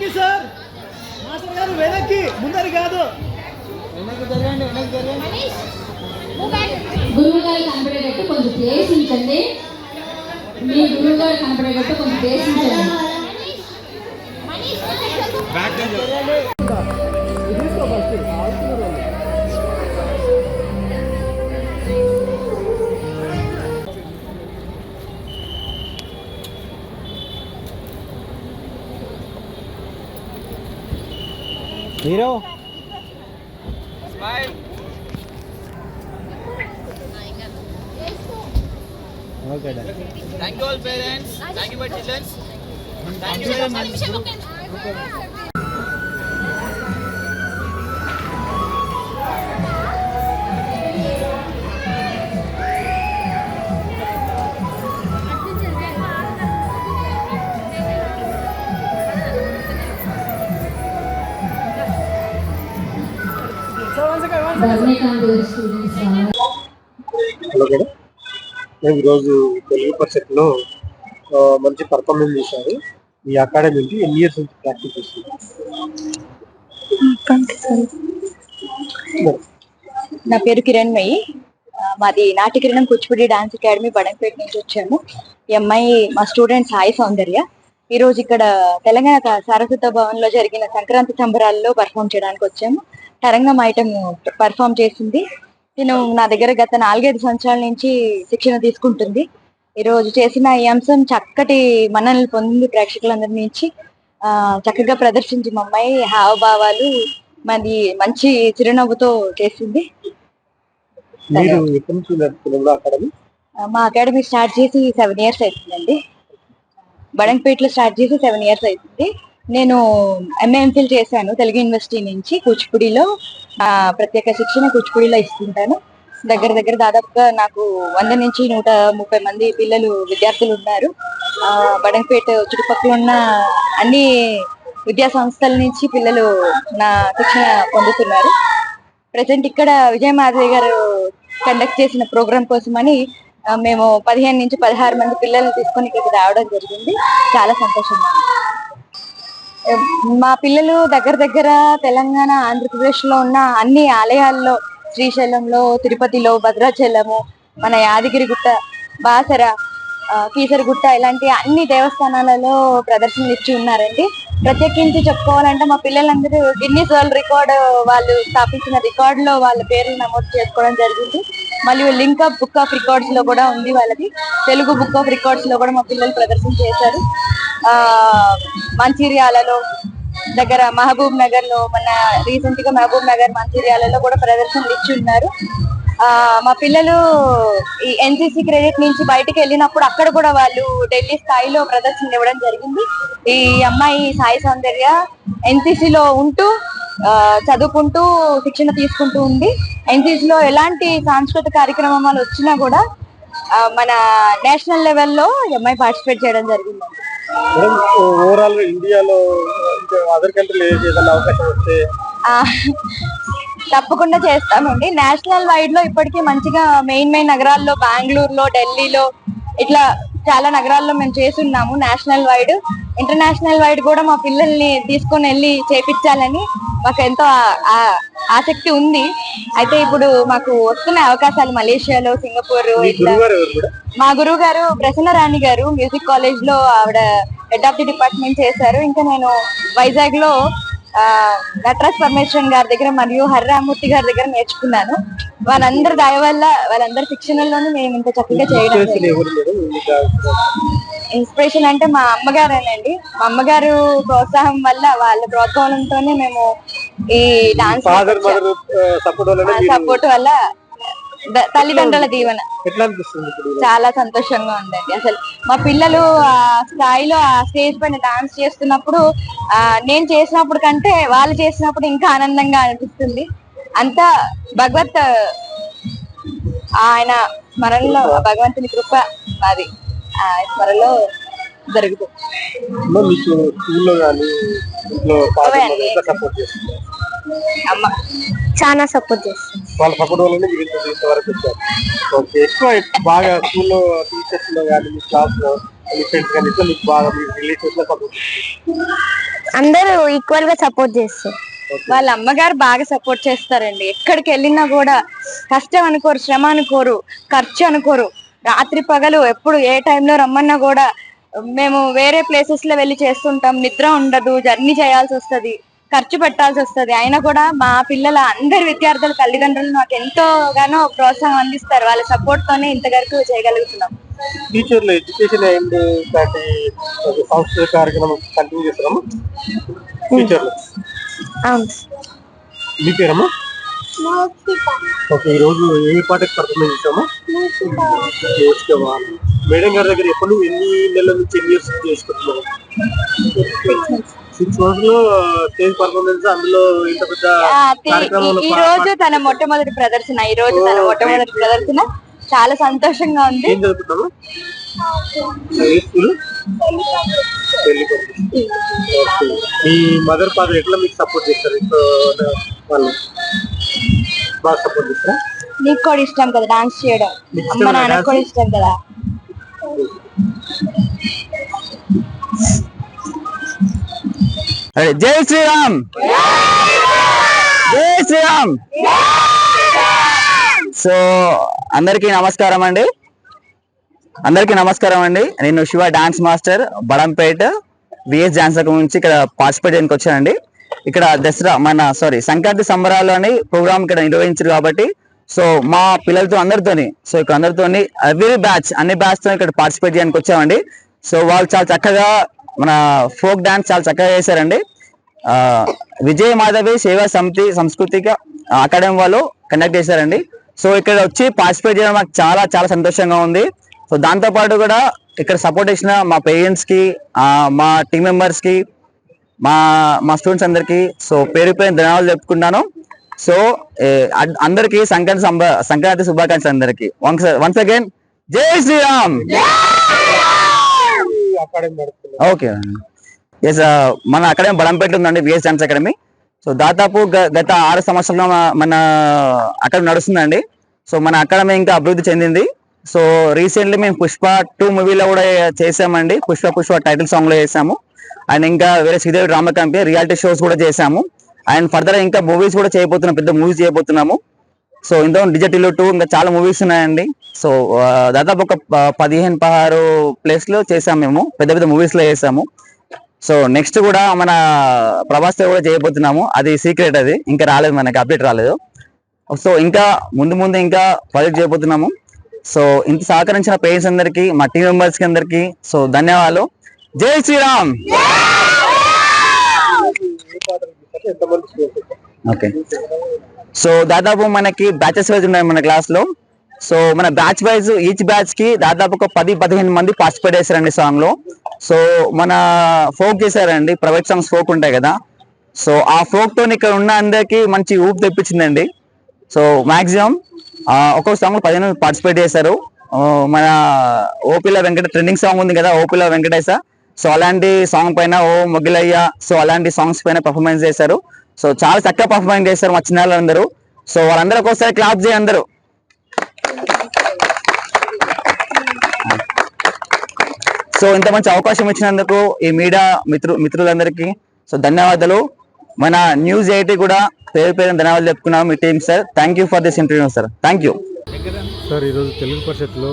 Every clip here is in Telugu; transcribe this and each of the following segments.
వెనక్కి సార్ మాస్టర్ గారు వెనక్కి ముందరి కాదు. వెనక్కి జరగండి వెనక్కి జరగండి. గురువు గారు కనపడేటట్టు కొంచెం ప్లేస్ ఉంచండి మీ గురువు గారు కనపడేటట్టు కొంచెం ప్లేస్ ఉంచండి ఇది Hero. Smile. Okay, done. Thank you all parents. Thank you my children. Thank you very much. Hello madam. మేము ఈరోజు తెలుగు పరిషత్లో మంచి పర్ఫార్మెన్స్ చేశారు. మీ అకాడమీ నుంచి ఎన్ని ఇయర్స్ నుంచి ప్రాక్టీస్ చేస్తున్నారు? నా పేరు కిరణ్ మయి. మాది నాటి కిరణం కూచిపూడి డాన్స్ అకాడమీ బడంపేట నుంచి వచ్చాము. ఈ అమ్మాయి మా స్టూడెంట్ సాయి సౌందర్య. ఈ రోజు ఇక్కడ తెలంగాణ సారస్వత భవన్లో జరిగిన సంక్రాంతి సంబరాల్లో పర్ఫామ్ చేయడానికి వచ్చాము. తరంగం ఐటమ్ పర్ఫామ్ చేసింది. నేను నా దగ్గర గత నాలుగైదు సంవత్సరాల నుంచి శిక్షణ తీసుకుంటుంది. ఈ రోజు చేసిన ఈ అంశం చక్కటి మన్ననలు పొందింది ప్రేక్షకులందరి నుంచి. చక్కగా ప్రదర్శించి మా అమ్మాయి హావభావాలు మరి మంచి చిరునవ్వుతో చేసింది. మా అకాడమీ స్టార్ట్ చేసి సెవెన్ ఇయర్స్ అవుతుందండి. బడంపేటలో స్టార్ట్ చేసి సెవెన్ ఇయర్స్ అవుతుంది. నేను ఎంఏఎంఫిల్ చేశాను తెలుగు యూనివర్సిటీ నుంచి కూచిపూడిలో. ప్రత్యేక శిక్షణ కూచిపూడిలో ఇస్తుంటాను. దగ్గర దగ్గర దాదాపుగా నాకు వంద నుంచి నూట ముప్పై మంది పిల్లలు విద్యార్థులు ఉన్నారు. బడంపేట చుట్టుపక్కల ఉన్న అన్ని విద్యా సంస్థల నుంచి పిల్లలు నా శిక్షణ పొందుతున్నారు. ప్రజెంట్ ఇక్కడ విజయ మాధవి గారు కండక్ట్ చేసిన ప్రోగ్రామ్ కోసమని మేము పదిహేను నుంచి పదహారు మంది పిల్లల్ని తీసుకొని ఇక్కడికి రావడం జరిగింది. చాలా సంతోషంగా మా పిల్లలు దగ్గర దగ్గర తెలంగాణ ఆంధ్రప్రదేశ్లో ఉన్న అన్ని ఆలయాల్లో శ్రీశైలంలో తిరుపతిలో భద్రాచలము మన యాదగిరిగుట్ట బాసర కీసరగుట్ట ఇలాంటి అన్ని దేవస్థానాలలో ప్రదర్శనలు ఇచ్చి ఉన్నారండి. ప్రత్యేకించి చెప్పుకోవాలంటే మా పిల్లలందరూ గిన్నీస్ వరల్డ్ రికార్డ్ వాళ్ళు స్థాపించిన రికార్డ్లో వాళ్ళ పేర్లు నమోదు చేసుకోవడం జరిగింది. మళ్ళీ లింక్ ఆఫ్ బుక్ ఆఫ్ రికార్డ్స్లో కూడా ఉంది వాళ్ళది. తెలుగు బుక్ ఆఫ్ రికార్డ్స్లో కూడా మా పిల్లలు ప్రదర్శన చేశారు. మంచిర్యాలలో దగ్గర మహబూబ్ నగర్లో మన రీసెంట్గా మహబూబ్ నగర్ మంచిర్యాలలో కూడా ప్రదర్శనలు ఇచ్చి ఉన్నారు మా పిల్లలు ఈ ఎన్సీసీ క్రెడిట్ నుంచి బయటకు వెళ్ళినప్పుడు అక్కడ కూడా వాళ్ళు ఢిల్లీ స్థాయిలో ప్రదర్శన ఇవ్వడం జరిగింది. ఈ అమ్మాయి సాయి సౌందర్య ఎన్సీసీలో ఉంటూ చదువుకుంటూ శిక్షణ తీసుకుంటూ ఉంది ఎన్సీసీలో ఎలాంటి సాంస్కృతిక కార్యక్రమాలు వచ్చినా కూడా మన నేషనల్ లెవెల్లో ఈ అమ్మాయి పార్టిసిపేట్ చేయడం జరిగింది మేడం ఓవరాల్ ఇండియాలో అదర్ కంట్రీలో ఏదైనా అవకాశం వస్తే? ఆ, తప్పకుండా చేస్తామండి. నేషనల్ వైడ్లో ఇప్పటికీ మంచిగా మెయిన్ మెయిన్ నగరాల్లో బెంగళూరులో ఢిల్లీలో ఇట్లా చాలా నగరాల్లో మేము చేస్తున్నాము నేషనల్ వైడ్. ఇంటర్నేషనల్ వైడ్ కూడా మా పిల్లల్ని తీసుకొని వెళ్ళి చేపించాలని మాకు ఎంతో ఆసక్తి ఉంది. అయితే ఇప్పుడు మాకు వస్తున్న అవకాశాలు మలేషియాలో సింగపూర్ మీ ఇట్లా గురువు గారు ఎవరు కూడా మా గురువు గారు ప్రసన్న రాణి గారు మ్యూజిక్ కాలేజ్లో ఆవిడ హెడ్ ఆఫ్ ది డిపార్ట్మెంట్ చేశారు. ఇంకా నేను వైజాగ్లో నటరాజ్ పరమేశ్వరన్ గారి దగ్గర మరియు హరిరామూర్తి గారి దగ్గర నేర్చుకున్నాను. వాళ్ళందరి దయ వల్ల వాళ్ళందరి శిక్షణలోనే మేము ఇంత చక్కగా చేయడం ఇన్స్పిరేషన్ అంటే మా అమ్మగారేనండి. మా అమ్మగారు ప్రోత్సాహం వల్ల వాళ్ళ ప్రోత్సాహంతోనే మేము ఈ డాన్స్ మదర్ సపోర్ట్ వల్ల తల్లిదండ్రుల దీవెన. ఎట్లా అనిపిస్తుంది ఇప్పుడు చాలా సంతోషంగా ఉందండి. అసలు మా పిల్లలు ఆ స్థాయిలో ఆ స్టేజ్ పైన డాన్స్ చేస్తున్నప్పుడు ఆ నేను చేసినప్పుడు కంటే వాళ్ళు చేసినప్పుడు ఇంకా ఆనందంగా అనిపిస్తుంది. అంతా భగవత్ ఆయన స్మరణలో భగవంతుని కృప అది ఆ స్మరణలో జరుగుతుంది. మీకు స్కూల్లో కానీ ఇంట్లో సపోర్ట్ చేస్తుంది చాలా సపోర్ట్ చేస్తుంది. వాళ్ళ సపోర్ట్ వల్లనే మీరు ఇంత ఇంతవరకు వచ్చారు ఓకే. ఎక్కువ బాగా స్కూల్లో టీచర్స్లో కానీ మీ క్లాస్లో మీ ఫ్రెండ్స్ కానీ ఇట్లా మీకు బాగా మీ రిలేటివ్స్లో సపోర్ట్ అందరూ ఈక్వల్గా సపోర్ట్ చేస్తారు. వాళ్ళ అమ్మగారు బాగా సపోర్ట్ చేస్తారండి. ఎక్కడికి వెళ్ళినా కూడా కష్టం అనుకోరు శ్రమ అనుకోరు ఖర్చు అనుకోరు. రాత్రి పగలు ఎప్పుడు ఏ టైంలో రమ్మన్నా కూడా మేము వేరే ప్లేసెస్లో వెళ్ళి చేస్తుంటాం. నిద్ర ఉండదు జర్నీ చేయాల్సి వస్తది. ఖర్చు పెట్టాల్సి వస్తది. అయినా కూడా మా పిల్లల అందరి విద్యార్థుల తల్లిదండ్రులు నాకు ఎంతోగానో ప్రోత్సాహం అందిస్తారు. వాళ్ళ సపోర్ట్ తోనే ఇంతవరకు చేయగలుగుతున్నాం. టీచర్లు ఎడ్యుకేషన్ అండ్ సాంస్కృతిక కార్యక్రమం కంటిన్యూ చేస్తున్నాము? టీచర్లు మీ పేరమ్మా? ఓకే ఈ రోజు ఏ పాటకి పర్ఫార్మెన్స్ చేసాము మేడం గారి దగ్గర ఎప్పుడు ఎన్ని నెలల నుంచి ఎన్ని ఇయర్స్ చేసుకుంటున్నారు? సిక్స్ మంత్స్లో స్టేజ్ పర్ఫార్మెన్స్ అందులో ఇంత పెద్ద ఈ- రోజు తన మొట్టమొదటి ప్రదర్శన ఈ రోజు తన మొట్టమొదటి. ప్రదర్శన. చాలా సంతోషంగా ఉంది. ఏం ఓకే మీ మదర్ ఫాదర్ ఎట్లా మీకు సపోర్ట్ చేస్తారు? ఇంట్లో వాళ్ళు బాగా సపోర్ట్ చేస్తారా? నీకు కూడా ఇష్టం కదా డాన్స్ చేయడం. అమ్మ నాన్నకు? కూడా ఇష్టం కదా. జై శ్రీరామ్! జై శ్రీరామ్! సో అందరికీ నమస్కారం అండి. అందరికీ నమస్కారం అండి. నేను Shiva dance master Badampet VS dance నుంచి ఇక్కడ పార్టిసిపేట్ చేయడానికి వచ్చానండి. ఇక్కడ దసరా మన సారీ సంక్రాంతి సంబరాలు అని ప్రోగ్రామ్ ఇక్కడ నిర్వహించారు కాబట్టి సో మా పిల్లలతో అందరితోని సో ఇక్కడ అందరితోని uh, ఎవ్రీ బ్యాచ్ అన్ని బ్యాచ్తో ఇక్కడ పార్టిసిపేట్ చేయడానికి వచ్చామండి. సో వాళ్ళు చాలా చక్కగా మన ఫోక్ డాన్స్ చాలా చక్కగా చేశారండి. విజయ మాధవి సేవా సమితి సాంస్కృతిక అకాడమీ వాళ్ళు కండక్ట్ చేశారండి. సో ఇక్కడ వచ్చి పార్టిసిపేట్ చేయడం మాకు చాలా చాలా సంతోషంగా ఉంది. సో దాంతోపాటు కూడా ఇక్కడ సపోర్ట్ చేసిన మా పేరెంట్స్కి మా టీం మెంబర్స్కి మా మా స్టూడెంట్స్ అందరికీ సో పేరు పేరు ధన్యవాదాలు చెప్పుకున్నాను సో అందరికీ సంక్రాంతి సంక్రాంతి శుభాకాంక్షలు అందరికీ. వన్స్ వన్స్ అగైన్ జై శ్రీరామ్! ఓకే. ఎస్ uh, మన అకాడమీ బలంపేట ఉందండి విఎస్ డాన్స్ అకాడమీ సో దాదాపు గత ఆరు సంవత్సరాలు మన అకాడమీ నడుస్తుందండి. సో మన అకాడమీ ఇంకా అభివృద్ధి చెందింది. సో రీసెంట్లీ మేము పుష్ప టూ మూవీలో కూడా చేసామండి. పుష్ప పుష్ప టైటిల్ సాంగ్లో చేసాము. అండ్ ఇంకా వేరే Sridevi drama company reality shows కూడా చేసాము. అండ్ ఫర్దర్ ఇంకా మూవీస్ కూడా చేయబోతున్నాం పెద్ద మూవీస్ చేయబోతున్నాము. సో ఇంత డిజిటల్ టూ ఇంకా చాలా మూవీస్ ఉన్నాయండి. సో దాదాపు ఒక పదిహేను పదహారు ప్లేస్లో చేసాం చేసాము మేము. పెద్ద పెద్ద మూవీస్లో చేసాము. సో నెక్స్ట్ కూడా మన ప్రభాస్తో కూడా చేయబోతున్నాము. అది సీక్రెట్ అది. ఇంకా రాలేదు మనకి అప్డేట్ రాలేదు. సో ఇంకా ముందు ముందు ఇంకా ప్రాజెక్ట్ చేయబోతున్నాము. సో ఇంత సహకరించిన పేరెంట్స్ అందరికీ మా టీం మెంబర్స్కి అందరికీ సో ధన్యవాదాలు. జై శ్రీరామ్! ఓకే. సో దాదాపు మనకి బ్యాచెస్ వైజ్ ఉన్నాయి మన క్లాస్లో. సో మన బ్యాచ్ వైజ్ ఈచ్ బ్యాచ్కి దాదాపు ఒక పది పదిహేను మంది పార్టిసిపేట్ చేశారండి సాంగ్లో. సో మన ఫోక్ చేశారండి ప్రైవేట్ సాంగ్స్ ఫోక్ ఉంటాయి కదా. సో ఆ ఫోక్తో ఇక్కడ ఉన్న అందరికి మంచి ఊపు తెప్పించిందండి. సో మాక్సిమం ఒక్కొక్క సాంగ్లో పదిహేను పార్టిసిపేట్ చేశారు. మన ఓపిల వెంకట ట్రెండింగ్ సాంగ్ ఉంది కదా ఓపిల వెంకటేశ సో అలాంటి సాంగ్ పైన ఓ మొగిలయ్య సో అలాంటి సాంగ్స్ పైన పర్ఫార్మెన్స్ చేశారు. సో చాలా చక్కగా పర్ఫార్మెన్స్ చేశారు మా చిన్న సో వాళ్ళందరూ ఒకసారి క్లాప్ చేయండి అందరూ. సో ఇంత మంచి అవకాశం ఇచ్చినందుకు ఈ మీడియా మిత్రు మిత్రులందరికీ. సో ధన్యవాదాలు. మన న్యూస్ ఎయిటీ కూడా పేరు పేరు ధన్యవాదాలు చెప్పుకున్నాం మీ team sir thank you for this interview sir thank you sir ఈరోజు తెలుగు పరిషత్లో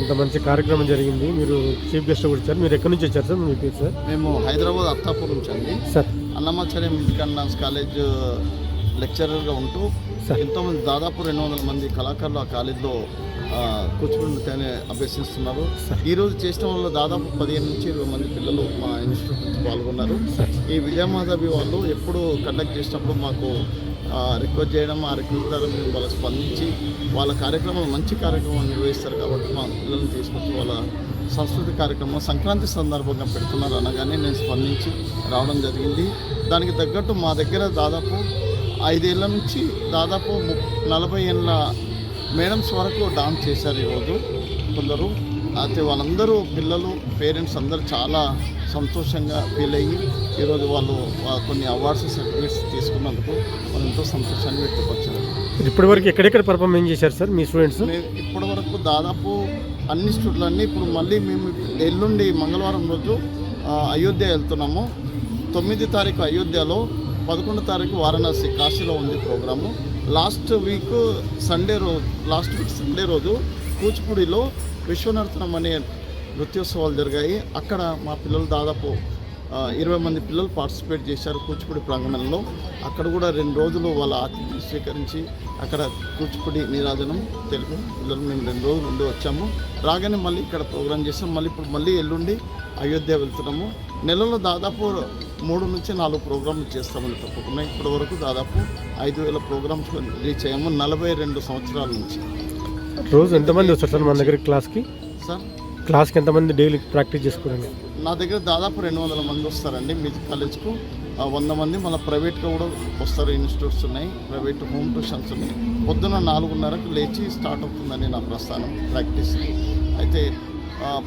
ఇంత మంచి కార్యక్రమం జరిగింది. మీరు చీఫ్ గెస్ట్ కూడా వచ్చారు. మీరు ఎక్కడి నుంచి వచ్చారు సార్? మీ పేరు సార్? మేము హైదరాబాద్ అత్తాపూర్ నుంచి అండి. Sir. Annamacharya music dance college లెక్చరర్గా ఉంటూ సార్. ఎంతోమంది దాదాపు రెండు వందల మంది కళాకారులు ఆ కాలేజ్లో కూచిపూడిని కూచిపూడి నృత్యాన్ని అభ్యసిస్తున్నారు ఈ రోజు చేసిన వాళ్ళు దాదాపు పదిహేను నుంచి ఇరవై మంది పిల్లలు మా ఇన్స్టిట్యూట్ నుంచి పాల్గొన్నారు. ఈ విజయమాధవి వాళ్ళు ఎప్పుడు కండక్ట్ చేసినప్పుడు మాకు రిక్వెస్ట్ చేయడం ఆ రిక్వెస్ట్ ద్వారా మేము వాళ్ళకి స్పందించి వాళ్ళ కార్యక్రమాలు మంచి కార్యక్రమాలు నిర్వహిస్తారు కాబట్టి మా పిల్లల్ని తీసుకొచ్చి వాళ్ళ సంస్కృతి కార్యక్రమం సంక్రాంతి సందర్భంగా పెడుతున్నారు అనగానే నేను స్పందించి రావడం జరిగింది. దానికి తగ్గట్టు మా దగ్గర దాదాపు ఐదేళ్ళ నుంచి దాదాపు నలభై ఏళ్ళ మేడమ్స్ వరకు డాన్స్ చేశారు ఈరోజు. కొందరు అయితే వాళ్ళందరూ పిల్లలు పేరెంట్స్ అందరూ చాలా సంతోషంగా ఫీల్ అయ్యి ఈరోజు వాళ్ళు కొన్ని అవార్డ్స్ సర్టిఫికేట్స్ తీసుకున్నందుకు వాళ్ళు ఎంతో సంతోషాన్ని వ్యక్తపరిచారు. ఇప్పటి వరకు ఎక్కడెక్కడ పర్ఫార్మెన్స్ చేశారు సార్ మీ స్టూడెంట్స్ ఇప్పటి వరకు దాదాపు అన్ని స్టూడెంట్లన్నీ ఇప్పుడు మళ్ళీ మేము ఎల్లుండి మంగళవారం రోజు అయోధ్య వెళ్తున్నాము. తొమ్మిది తారీఖు అయోధ్యలో పదకొండు తారీఖు వారణాసి కాశీలో ఉంది ప్రోగ్రాము. లాస్ట్ వీక్ సండే రోజు లాస్ట్ వీక్ సండే రోజు కూచిపూడిలో విశ్వనర్తనం అనే నృత్యోత్సవాలు జరిగాయి. అక్కడ మా పిల్లలు దాదాపు ఇరవై మంది పిల్లలు పార్టిసిపేట్ చేశారు కూచిపూడి ప్రాంగణంలో. అక్కడ కూడా రెండు రోజులు వాళ్ళ ఆతిథ్యం స్వీకరించి అక్కడ కూచిపూడి నీరాజనం తెలుగు పిల్లలు మేము రెండు రోజులు ఉండి వచ్చాము. రాగానే మళ్ళీ ఇక్కడ ప్రోగ్రామ్ చేసాం మళ్ళీ ఇప్పుడు మళ్ళీ ఎల్లుండి అయోధ్య వెళ్తున్నాము. నెలలో దాదాపు మూడు నుంచి నాలుగు ప్రోగ్రాంలు చేస్తామని తప్పకుండా ఇప్పటి వరకు దాదాపు ఐదు వేల ప్రోగ్రామ్స్ రీచ్ అయ్యాము నలభై రెండు సంవత్సరాల నుంచి. రోజు ఎంతమంది వస్తారు సార్ మన దగ్గర క్లాస్కి? సార్? క్లాస్కి ఎంతమంది డైలీ ప్రాక్టీస్ చేసుకోవడానికి నా దగ్గర దాదాపు రెండు వందల మంది వస్తారండి మ్యూజిక్ కాలేజ్కు. వంద మంది మన ప్రైవేట్గా కూడా వస్తారు ఇన్స్టిట్యూట్స్ ఉన్నాయి ప్రైవేట్ హోమ్ ట్యూషన్స్ ఉన్నాయి. పొద్దున నాలుగున్నరకు లేచి స్టార్ట్ అవుతుందండి నా ప్రస్థానం ప్రాక్టీస్. అయితే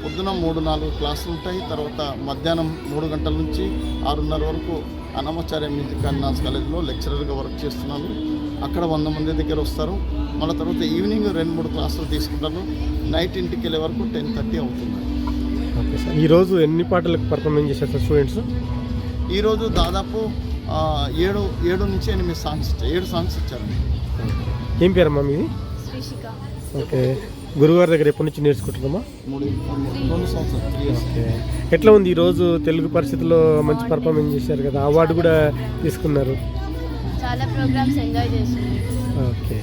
పొద్దున మూడు నాలుగు క్లాసులు ఉంటాయి. తర్వాత మధ్యాహ్నం మూడు గంటల నుంచి ఆరున్నర వరకు అన్నమాచార్య మ్యూజిక్ అండ్ డాన్స్ కాలేజ్లో లెక్చరర్గా వర్క్ చేస్తున్నాను అక్కడ వంద మంది దగ్గర వస్తారు. మళ్ళీ తర్వాత ఈవినింగ్ రెండు మూడు క్లాసులు తీసుకుంటాను నైట్ ఇంటికి వెళ్ళే వరకు టెన్ థర్టీ అవుతుంది. Okay sir. ఈరోజు ఎన్ని పాటలకు పర్ఫార్మెన్స్ చేశారు సార్ స్టూడెంట్స్ ఈరోజు దాదాపు ఏడు ఏడు నుంచి ఎనిమిది సాంగ్స్ ఇచ్చారు ఏడు సాంగ్స్ ఇచ్చారండి ఏం పేరమ్మా మీది? ఓకే. గురుగారి దగ్గర ఎప్పటి నుంచి నేర్చుకుంటున్నామా? ఎట్లా ఉంది ఈరోజు తెలుగు పరిస్థితుల్లో మంచి పర్ఫార్మెన్స్ చేశారు కదా అవార్డు కూడా తీసుకున్నారు. చాలా ప్రోగ్రామ్స్ ఎంజాయ్ చేసింది ఓకే.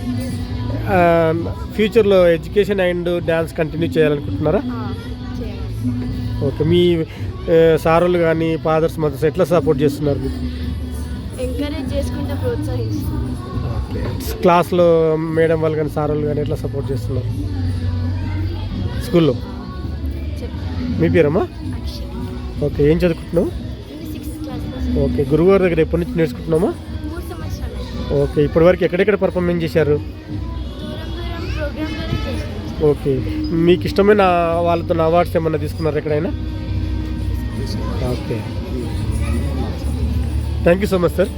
ఫ్యూచర్లో ఎడ్యుకేషన్ అండ్ డ్యాన్స్ కంటిన్యూ చేయాలనుకుంటున్నారా? చేయాలి. ఓకే. మీ సారోళ్ళు కానీ ఫాదర్స్ మదర్స్ ఎట్లా సపోర్ట్ చేస్తున్నారు మీకు? ఎంకరేజ్ చేసుకుంటే క్లాస్లో మేడం వాళ్ళు కానీ సార్ వాళ్ళు కానీ ఎట్లా సపోర్ట్ చేస్తున్నారు? స్కూల్లో? మీ పేరమ్మా? ఓకే ఏం చదువుకుంటున్నావు? ఓకే గురుగారి దగ్గర ఎప్పటి నుంచి నేర్చుకుంటున్నామా ఓకే ఇప్పటివరకు ఎక్కడెక్కడ పర్ఫార్మెన్స్ చేశారు? ఓకే మీకు ఇష్టమైన వాళ్ళతో అవార్డ్స్ ఏమన్నా తీసుకున్నారు ఎక్కడైనా? Okay. Thank you so much sir